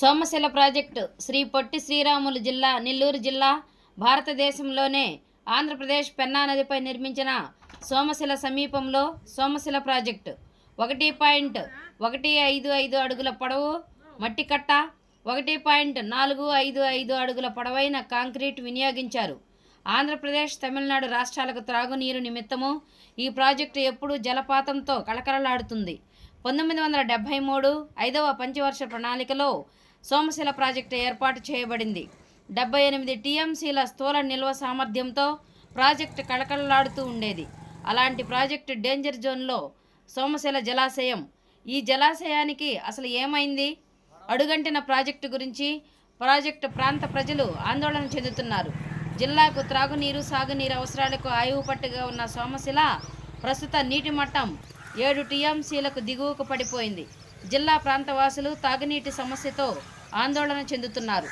Somasila project Sri Potti Sriramulu జిల్లా నెల్లూరు జిల్లా భారతదేశంలోనే ఆంధ్రప్రదేశ్ పెన్నా నదిపై నిర్మించిన సోమశిల సమీపంలో సోమశిల ప్రాజెక్టు. ఒకటి పాయింట్ ఒకటి ఐదు ఐదు అడుగుల పొడవు మట్టి కట్ట ఒకటి పాయింట్ నాలుగు ఐదు ఐదు అడుగుల పొడవైన కాంక్రీట్ వినియోగించారు. ఆంధ్రప్రదేశ్ తమిళనాడు రాష్ట్రాలకు త్రాగునీరు నిమిత్తము ఈ ప్రాజెక్టు ఎప్పుడూ జలపాతంతో కళకళలాడుతుంది. పంతొమ్మిది వందల డెబ్భై మూడు ఐదవ పంచవర్ష ప్రణాళికలో సోమశిల ప్రాజెక్టు ఏర్పాటు చేయబడింది. డెబ్బై ఎనిమిది టీఎంసీల స్థూల నిల్వ సామర్థ్యంతో ప్రాజెక్టు కళకళలాడుతూ ఉండేది. అలాంటి ప్రాజెక్టు డేంజర్ జోన్లో సోమశిల జలాశయం. ఈ జలాశయానికి అసలు ఏమైంది? అడుగంటిన ప్రాజెక్టు గురించి ప్రాజెక్టు ప్రాంత ప్రజలు ఆందోళన చెందుతున్నారు. జిల్లాకు త్రాగునీరు సాగునీరు అవసరాలకు ఆయువు పట్టుగా ఉన్న సోమశిల ప్రస్తుత నీటి మట్టం ఏడు టీఎంసీలకు దిగువకు పడిపోయింది. జిల్లా ప్రాంతవాసులు తాగునీటి సమస్యతో ఆందోళన చెందుతున్నారు.